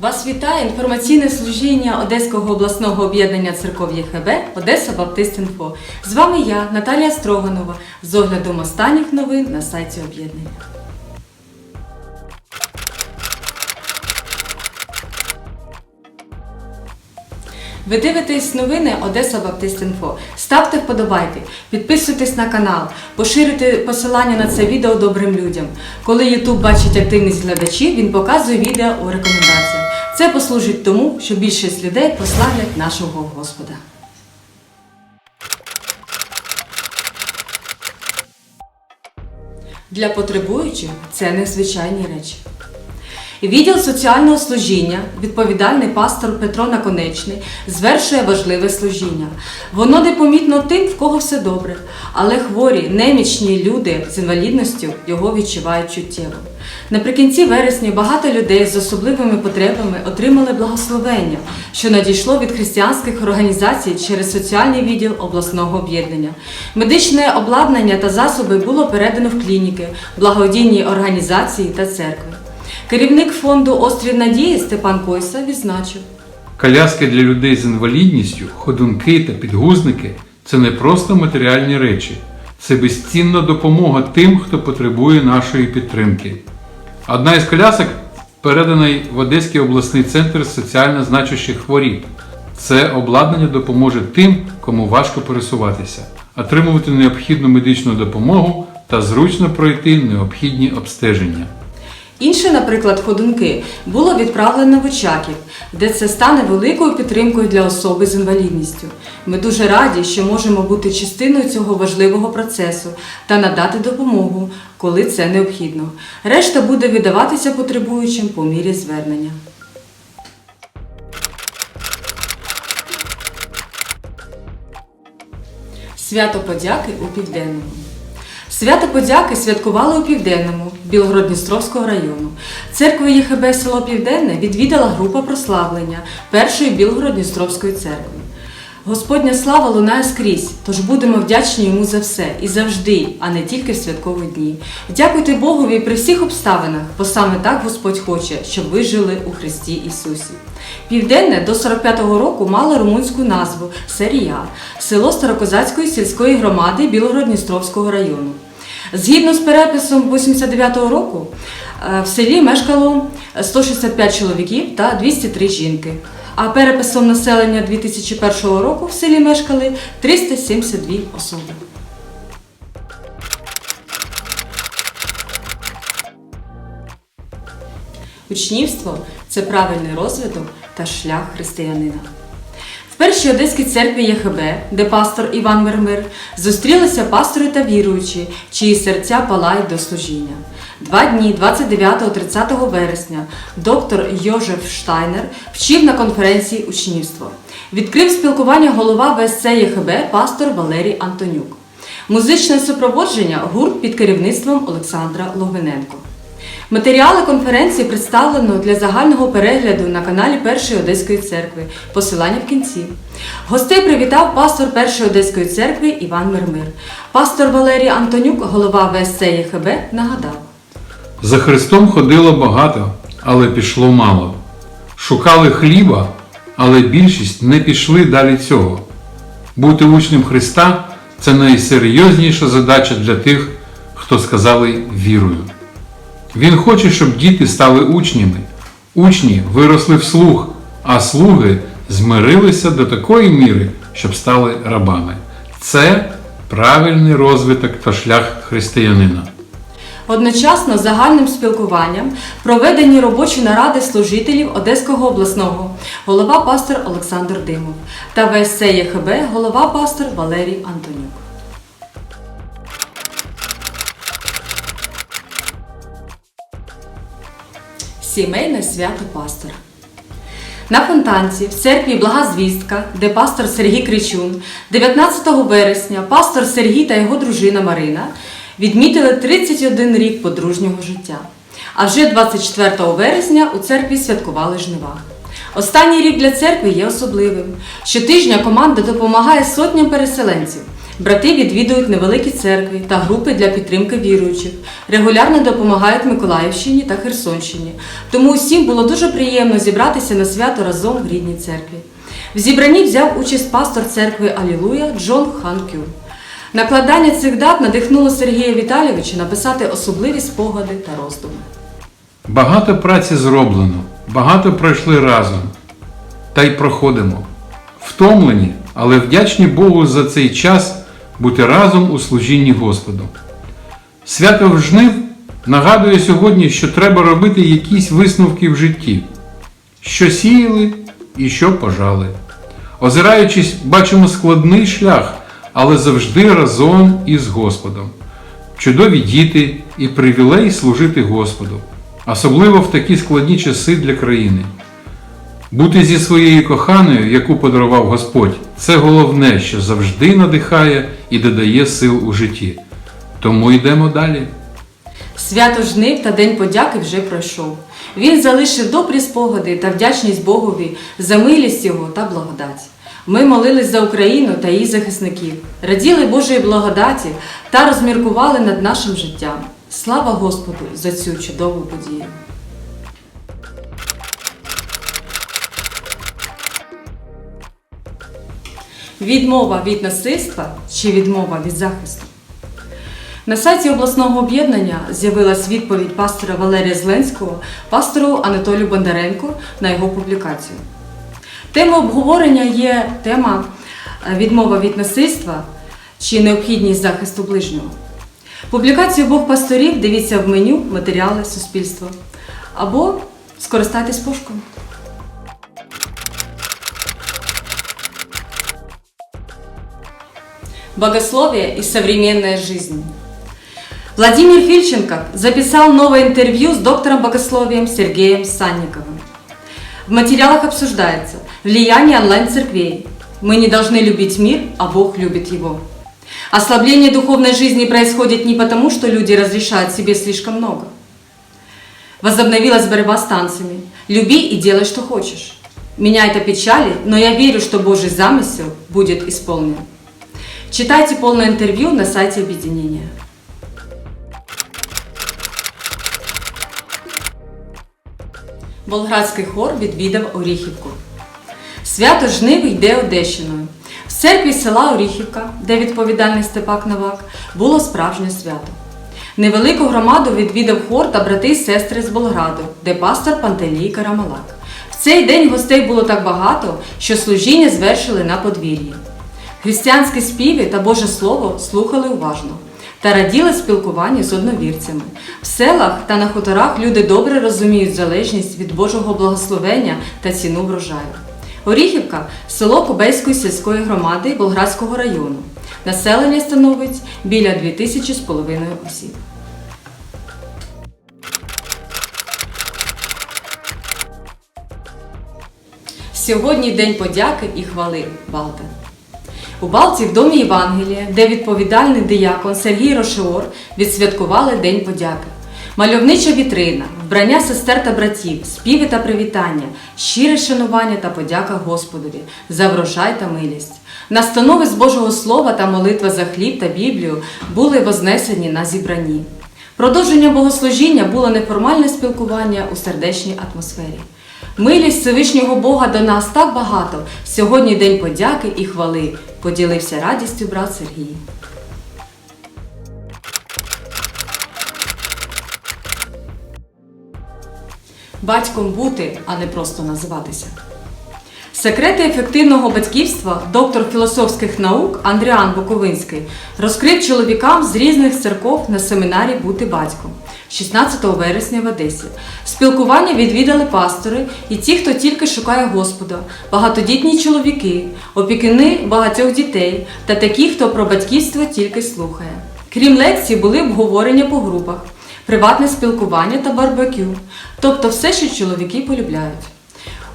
Вас вітає інформаційне служіння Одеського обласного об'єднання церков ЄХБ Одеса Баптист Інфо. З вами я, Наталія Строганова, з оглядом останніх новин на сайті об'єднання. Ви дивитесь новини Одеса Баптист Інфо. Ставте вподобайки, підписуйтесь на канал, поширюйте посилання на це відео добрим людям. Коли YouTube бачить активність глядачів, він показує відео у рекомендаціях. Це послужить тому, що більшість людей прославлять нашого Господа. Для потребуючих це незвичайні речі. Відділ соціального служіння, відповідальний пастор Петро Наконечний, звершує важливе служіння. Воно непомітно тим, в кого все добре, але хворі, немічні люди з інвалідністю його відчувають чуттєво. Наприкінці вересня багато людей з особливими потребами отримали благословення, що надійшло від християнських організацій через соціальний відділ обласного об'єднання. Медичне обладнання та засоби було передано в клініки, благодійні організації та церкви. Керівник фонду Острів Надії Степан Койса відзначив. Коляски для людей з інвалідністю, ходунки та підгузники це не просто матеріальні речі, це безцінна допомога тим, хто потребує нашої підтримки. Одна із колясок передана в Одеський обласний центр соціально значущих хворіб. Це обладнання допоможе тим, кому важко пересуватися, отримувати необхідну медичну допомогу та зручно пройти необхідні обстеження. Інші, наприклад, ходунки було відправлено в Очаків, де це стане великою підтримкою для особи з інвалідністю. Ми дуже раді, що можемо бути частиною цього важливого процесу та надати допомогу, коли це необхідно. Решта буде видаватися потребуючим по мірі звернення. Свято подяки у Південному. Свято подяки святкували у Південному Білгород-Дністровського району. Церкву ЄХБ село Південне відвідала група прославлення першої Білгород-Дністровської церкви. Господня слава лунає скрізь, тож будемо вдячні йому за все і завжди, а не тільки в святкові дні. Дякуйте Богові при всіх обставинах, бо саме так Господь хоче, щоб ви жили у Христі Ісусі. Південне до 45-го року мало румунську назву Серія, село Старокозацької сільської громади Білгород-Дністровського району. Згідно з переписом 89-го року, е, в селі мешкало 165 чоловіків та 203 жінки. А переписом населення 2001 року в селі мешкали 372 особи. Учнівство це правильний розвиток та шлях християнина. Першій одеській церкві ЄХБ, де пастор Іван Мермир, зустрілися пастори та віруючі, чиї серця палають до служіння. Два дні 29-30 вересня доктор Йожеф Штайнер вчив на конференції учнівство. Відкрив спілкування голова ВСЦ ЄХБ пастор Валерій Антонюк. Музичне супроводження гурт під керівництвом Олександра Логвиненко. Матеріали конференції представлено для загального перегляду на каналі Першої Одеської церкви. Посилання в кінці. Гостей привітав пастор Першої Одеської церкви Іван Мирмир. Пастор Валерій Антонюк, голова ВСЦ ЄХБ, нагадав. За Христом ходило багато, але пішло мало. Шукали хліба, але більшість не пішли далі цього. Бути учнем Христа це найсерйозніша задача для тих, хто сказали вірою. Він хоче, щоб діти стали учнями. Учні виросли в слух, а слуги змирилися до такої міри, щоб стали рабами. Це правильний розвиток та шлях християнина. Одночасно загальним спілкуванням проведені робочі наради служителів Одеського обласного, голова пастор Олександр Димов та ВСЦ ЄХБ, голова пастор Валерій Антонюк. Сімейне свято пастора. На фонтанці в церкві Блага Звістка, де пастор Сергій Кричун, 19 вересня пастор Сергій та його дружина Марина відмітили 31 рік подружнього життя. А вже 24 вересня у церкві святкували жнива. Останній рік для церкви є особливим. Щотижня команда допомагає сотням переселенців. Брати відвідують невеликі церкви та групи для підтримки віруючих, регулярно допомагають Миколаївщині та Херсонщині. Тому усім було дуже приємно зібратися на свято разом в рідній церкві. В зібранні взяв участь пастор церкви Алілуя Джон Хан Кю. Накладання цих дат надихнуло Сергія Віталійовича написати особливі спогади та роздуми. Багато праці зроблено, багато пройшли разом. Та й проходимо. Втомлені, але вдячні Богу за цей час бути разом у служінні Господу. Свято жнив нагадує сьогодні, що треба робити якісь висновки в житті, що сіяли і що пожали. Озираючись, бачимо складний шлях, але завжди разом із Господом. Чудові діти і привілей служити Господу, особливо в такі складні часи для країни. Бути зі своєю коханою, яку подарував Господь, це головне, що завжди надихає і додає сил у житті. Тому йдемо далі. Свято жнив та День подяки вже пройшов. Він залишив добрі спогади та вдячність Богові за милість Його та благодать. Ми молились за Україну та її захисників, раділи Божої благодаті та розміркували над нашим життям. Слава Господу за цю чудову подію! Відмова від насильства чи відмова від захисту? На сайті обласного об'єднання з'явилась відповідь пастора Валерія Зеленського, пастору Анатолію Бондаренку на його публікацію. Тема обговорення є тема е, відмова від насильства чи необхідність захисту ближнього. Публікацію обох пасторів дивіться в меню Матеріали суспільства або скористайтесь пошуком. Богословие и современная жизнь. Владимир Фильченко записал новое интервью с доктором богословием Сергеем Санниковым. В материалах обсуждается влияние онлайн-церквей. Мы не должны любить мир, а Бог любит его. Ослабление духовной жизни происходит не потому, что люди разрешают себе слишком много. Возобновилась борьба с танцами. Люби и делай, что хочешь. Меня это печали, но я верю, что Божий замысел будет исполнен. Читайте полное интервью на сайте объединения. Болградський хор відвідав Оріхівку. Свято жниви йде Одещиною. В церкві села Оріхівка, де відповідальний Степак Новак, було справжнє свято. Невелику громаду відвідав хор та брати і сестри з Болграду, де пастор Пантелій Карамалак. В цей день гостей було так багато, що служіння звершили на подвір'ї. Християнські співи та Боже Слово слухали уважно та раділи спілкуванню з одновірцями. В селах та на хуторах люди добре розуміють залежність від Божого благословення та ціну врожаю. Оріхівка село Кобейської сільської громади Болградського району. Населення становить біля 2000 з половиною осіб. Сьогодні День подяки і хвали Балта. У Балті в домі Євангелія, де відповідальний диякон Сергій Рошеор відсвяткували День подяки. Мальовнича вітрина, вбрання сестер та братів, співи та привітання, щире шанування та подяка Господові за врожай та милість. Настанови з Божого Слова та молитва за хліб та Біблію були вознесені на зібранні. Продовження богослужіння було неформальне спілкування у сердечній атмосфері. Милість Всевишнього Бога до нас так багато. Сьогодні день подяки і хвали. Поділився радістю брат Сергій. Батьком бути, а не просто називатися. Секрети ефективного батьківства доктор філософських наук Андріан Буковинський розкрив чоловікам з різних церков на семінарі Бути батьком 16 вересня в Одесі. Спілкування відвідали пастори і ті, хто тільки шукає Господа, багатодітні чоловіки, опікуни багатьох дітей та такі, хто про батьківство тільки слухає. Крім лекцій, були обговорення по групах, приватне спілкування та барбекю, тобто все, що чоловіки полюбляють.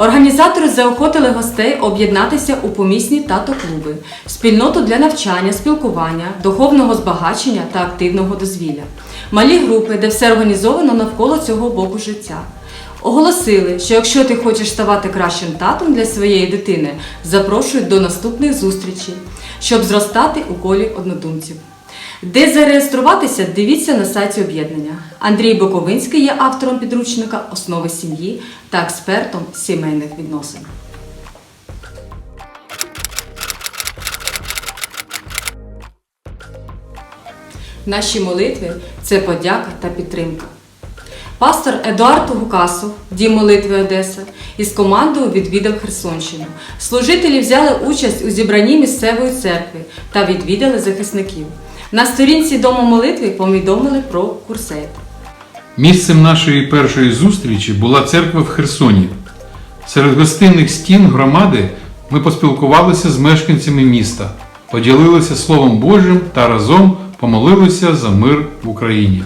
Організатори заохотили гостей об'єднатися у помісні тато-клуби, спільноту для навчання, спілкування, духовного збагачення та активного дозвілля, малі групи, де все організовано навколо цього боку життя. Оголосили, що якщо ти хочеш ставати кращим татом для своєї дитини, запрошують до наступних зустрічей, щоб зростати у колі однодумців. Де зареєструватися, дивіться на сайті об'єднання. Андрій Боковинський є автором підручника Основи сім'ї та експертом сімейних відносин. Наші молитви це подяка та підтримка. Пастор Едуард Гукасов, Дім молитви Одеса, із командою відвідав Херсонщину. Служителі взяли участь у зібранні місцевої церкви та відвідали захисників. На сторінці Дому молитви повідомили про курсейт. Місцем нашої першої зустрічі була церква в Херсоні. Серед гостинних стін громади ми поспілкувалися з мешканцями міста, поділилися Словом Божим та разом помолилися за мир в Україні.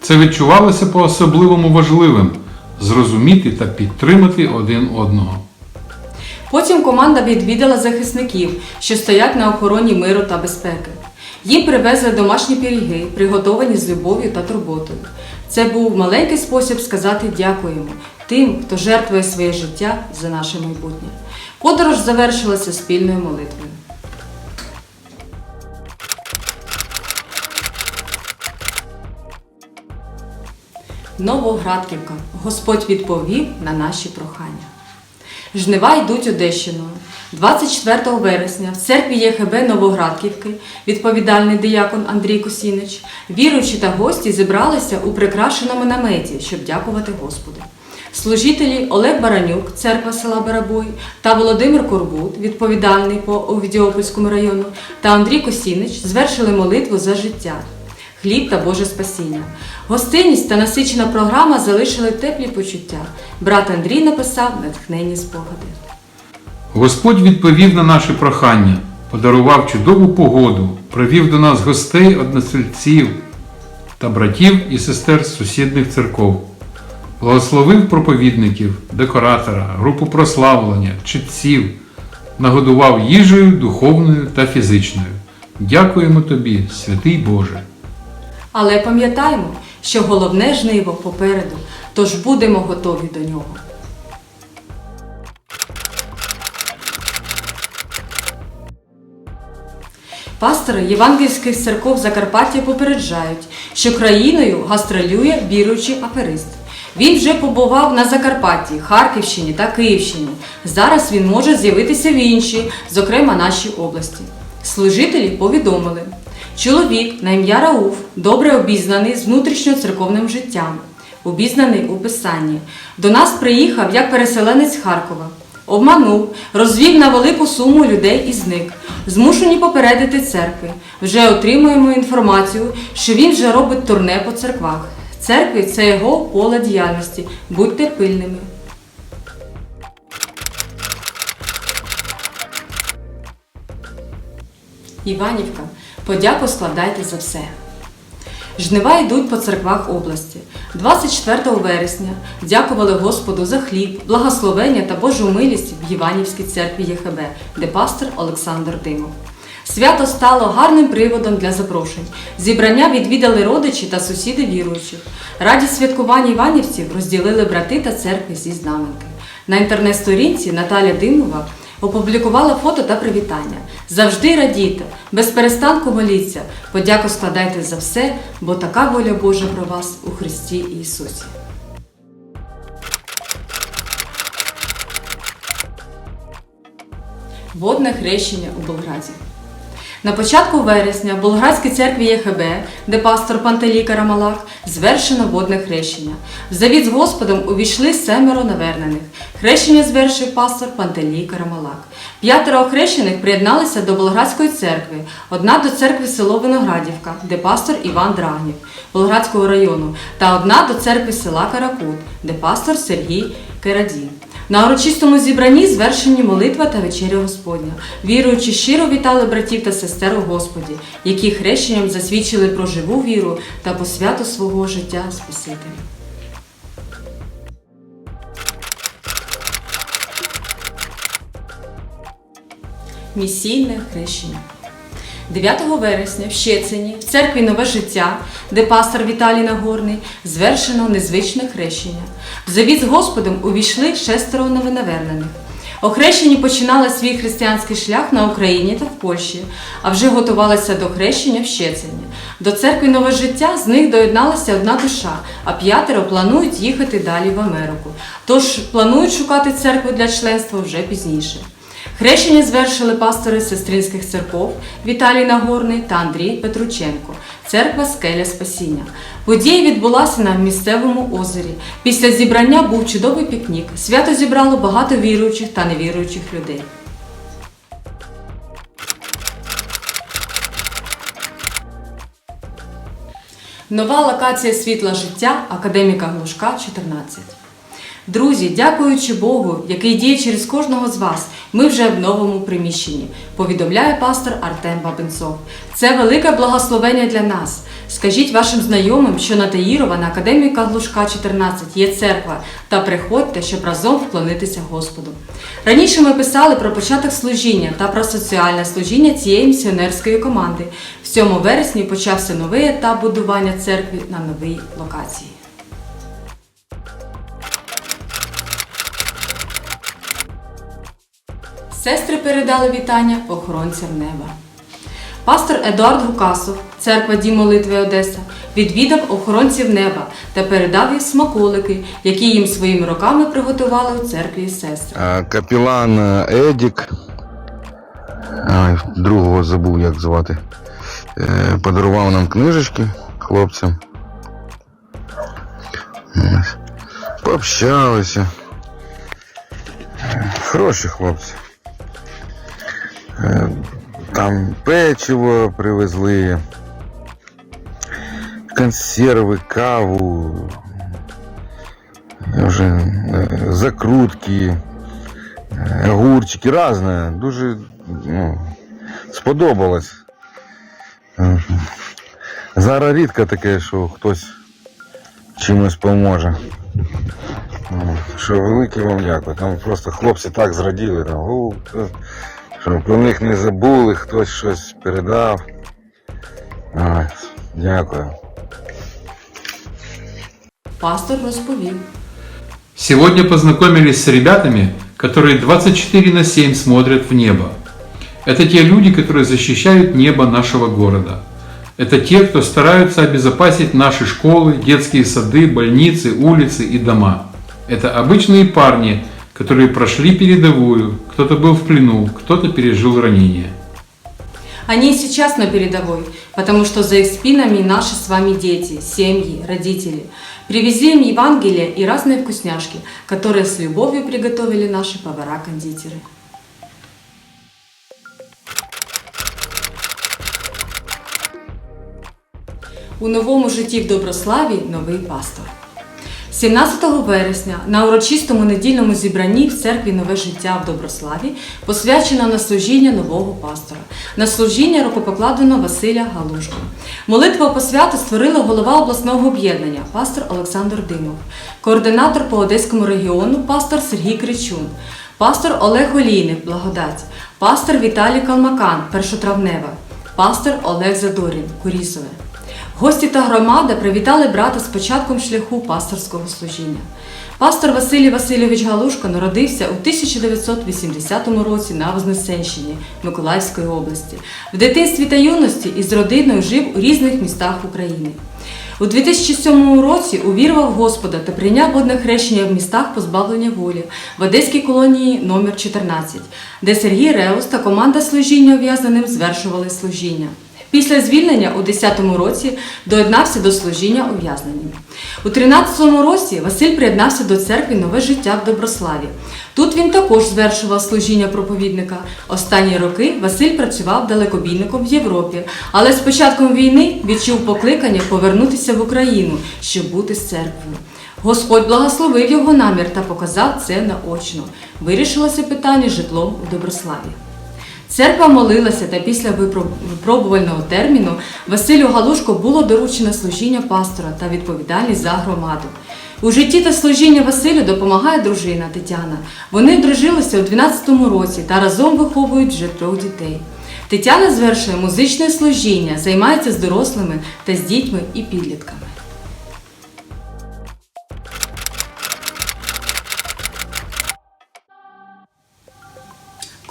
Це відчувалося по-особливому важливим зрозуміти та підтримати один одного. Потім команда відвідала захисників, що стоять на охороні миру та безпеки. Їм привезли домашні пиріги, приготовані з любов'ю та турботою. Це був маленький спосіб сказати дякуємо тим, хто жертвує своє життя за наше майбутнє. Подорож завершилася спільною молитвою. Новоградківка. Господь відповів на наші прохання. Жнива йдуть Одещиною. 24 вересня в церкві ЄХБ Новоградківки відповідальний диякон Андрій Косінич, віруючі та гості зібралися у прикрашеному наметі, щоб дякувати Господу. Служителі Олег Баранюк, церква села Барабой, та Володимир Корбут, відповідальний по Овідіопольському району, та Андрій Косінич звершили молитву за життя хліб та Боже спасіння. Гостинність та насичена програма залишили теплі почуття. Брат Андрій написав натхненні спогади. Господь відповів на наші прохання, подарував чудову погоду, привів до нас гостей, односельців та братів і сестер з сусідних церков, благословив проповідників, декоратора, групу прославлення, читців, нагодував їжею духовною та фізичною. Дякуємо тобі, святий Боже! Але пам'ятаємо, що головне жниво попереду, тож будемо готові до нього. Пастори євангельських церков Закарпаття попереджають, що країною гастролює віруючий аферист. Він вже побував на Закарпатті, Харківщині та Київщині. Зараз він може з'явитися в іншій, зокрема нашій області. Служителі повідомили, чоловік на ім'я Рауф добре обізнаний з внутрішньоцерковним життям, обізнаний у писанні. До нас приїхав як переселенець Харкова. Обманув, розвів на велику суму людей і зник. Змушені попередити церкви. Вже отримуємо інформацію, що він вже робить турне по церквах. Церкви це його поле діяльності. Будьте пильними. Іванівка, подяку складайте за все. Жнива йдуть по церквах області. 24 вересня дякували Господу за хліб, благословення та Божу милість в Іванівській церкві ЄХБ, де пастор Олександр Димов. Свято стало гарним приводом для запрошень. Зібрання відвідали родичі та сусіди віруючих. Радість святкування іванівців розділили брати та церкви зі знаменки. На інтернет-сторінці Наталя Димова опублікувала фото та привітання. Завжди радійте, без перестанку моліться, подяку складайте за все, бо така воля Божа про вас у Христі Ісусі. Водне хрещення у Болграді. На початку вересня в Болградській церкві ЄХБ, де пастор Пантелій Карамалак, звершено водне хрещення. В завіт з Господом увійшли семеро навернених. Хрещення звершив пастор Пантелій Карамалак. П'ятеро охрещених приєдналися до Болградської церкви, одна до церкви село Виноградівка, де пастор Іван Драгнів Болградського району, та одна до церкви села Каракут, де пастор Сергій Керадій. На урочистому зібранні звершені молитва та вечеря Господня. Віруючи, щиро вітали братів та сестер у Господі, які хрещенням засвідчили про живу віру та посвято свого життя Спасителя. Місійне хрещення. 9 вересня в Щецині, в церкві Нове життя, де пастор Віталій Нагорний, звершено незвичне хрещення. В завіт з Господом увійшли шестеро новонавернених. Охрещені починали свій християнський шлях на Україні та в Польщі, а вже готувалися до хрещення в Щецині. До церкви Нове життя з них доєдналася одна душа, а п'ятеро планують їхати далі в Америку. Тож планують шукати церкву для членства вже пізніше. Хрещення звершили пастори сестринських церков Віталій Нагорний та Андрій Петрученко, церква Скеля Спасіння. Подія відбулася на місцевому озері. Після зібрання був чудовий пікнік. Свято зібрало багато віруючих та невіруючих людей. Нова локація світла життя академіка Глушка 14. Друзі, дякуючи Богу, який діє через кожного з вас, ми вже в новому приміщенні, повідомляє пастор Артем Бабенцов. Це велике благословення для нас. Скажіть вашим знайомим, що на Таїрова на академіка Глушка 14 є церква, та приходьте, щоб разом вклонитися Господу. Раніше ми писали про початок служіння та про соціальне служіння цієї місіонерської команди. В 7 вересні почався новий етап будування церкви на новій локації. Сестри передали вітання охоронцям неба. Пастор Едуард Гукасов, церква Дім Молитви Одеса, відвідав охоронців неба та передав їм смаколики, які їм своїми руками приготували у церкві сестри. Капілан е, Едік, другого забув, як звати, е, подарував нам книжечки хлопцям. Пообщалися. Е, Хороші хлопці. Е, Там печиво привезли, консерви, каву, вже е, закрутки, е, огурчики, різне. Дуже ну, сподобалось. Зараз рідко таке, що хтось чимось поможе. Що велике вам дякую. Там просто хлопці так зраділи, там, «О, е, що про них не забули, хтось щось передав. Ой, дякую. Пастор розповів. Сегодня познакомились с ребятами, которые 24 на 7 смотрят в небо. Это те люди, которые защищают небо нашего города. Это те, кто стараются обезопасить наши школы, детские сады, больницы, улицы и дома. Это обычные парни, которые прошли передовую, кто-то был в плену, кто-то пережил ранение. Они сейчас на передовой, потому что за их спинами наши с вами дети, семьи, родители. Привезли им Евангелие и разные вкусняшки, которые с любовью приготовили наши повара-кондитеры. У новому житті в Доброславі новий пастор. 17 вересня на урочистому недільному зібранні в церкві Нове життя в Доброславі посвячено на служіння нового пастора. На служіння рукопокладено Василя Галушко. Молитву по святу створила голова обласного об'єднання пастор Олександр Димов, координатор по Одеському регіону пастор Сергій Кричун, пастор Олег Олійник, благодать, пастор Віталій Калмакан, першотравнева, пастор Олег Задорін, Курісове. Гості та громада привітали брата з початком шляху пасторського служіння. Пастор Василій Васильович Галушко народився у 1980 році на Вознесенщині Миколаївської області. В дитинстві та юності із родиною жив у різних містах України. У 2007 році увірував Господа та прийняв водне хрещення в містах позбавлення волі в Одеській колонії номер 14 де Сергій Реус та команда служіння ув'язненим звершували служіння. Після звільнення у 10-му році доєднався до служіння ув'язненим. У 13-му році Василь приєднався до церкви Нове життя в Доброславі. Тут він також звершував служіння проповідника. Останні роки Василь працював далекобійником в Європі, але з початком війни відчув покликання повернутися в Україну, щоб бути з церквою. Господь благословив його намір та показав це наочно. Вирішилося питання житлом у Доброславі. Церква молилася, та після випробувального терміну Василю Галушко було доручено служіння пастора та відповідальність за громаду. У житті та служінні Василю допомагає дружина Тетяна. Вони одружилися у 12-му році та разом виховують вже трьох дітей. Тетяна звершує музичне служіння, займається з дорослими та з дітьми і підлітками.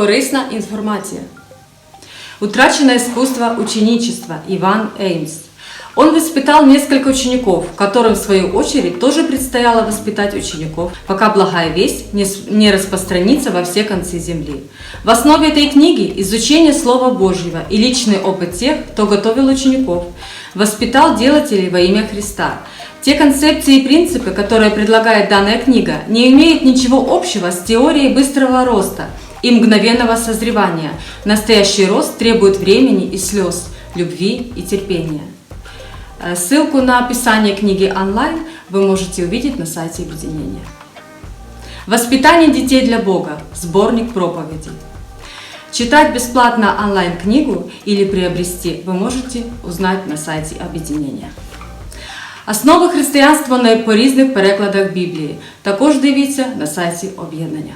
Корисна информация. Утраченное искусство ученичества Иван Эймс. Он воспитал несколько учеников, которым в свою очередь тоже предстояло воспитать учеников, пока благая весть не распространится во все концы земли. В основе этой книги изучение Слова Божьего и личный опыт тех, кто готовил учеников, воспитал делателей во имя Христа. Те концепции и принципы, которые предлагает данная книга, не имеют ничего общего с теорией быстрого роста и мгновенного созревания. Настоящий рост требует времени и слез, любви и терпения. Э, Ссылку на описание книги онлайн вы можете увидеть на сайте объединения. Воспитание детей для Бога. Сборник проповедей. Читать бесплатно онлайн-книгу или приобрести вы можете узнать на сайте об'єднання. Основи християнства на по різних перекладах Біблії також дивіться на сайті об'єднання.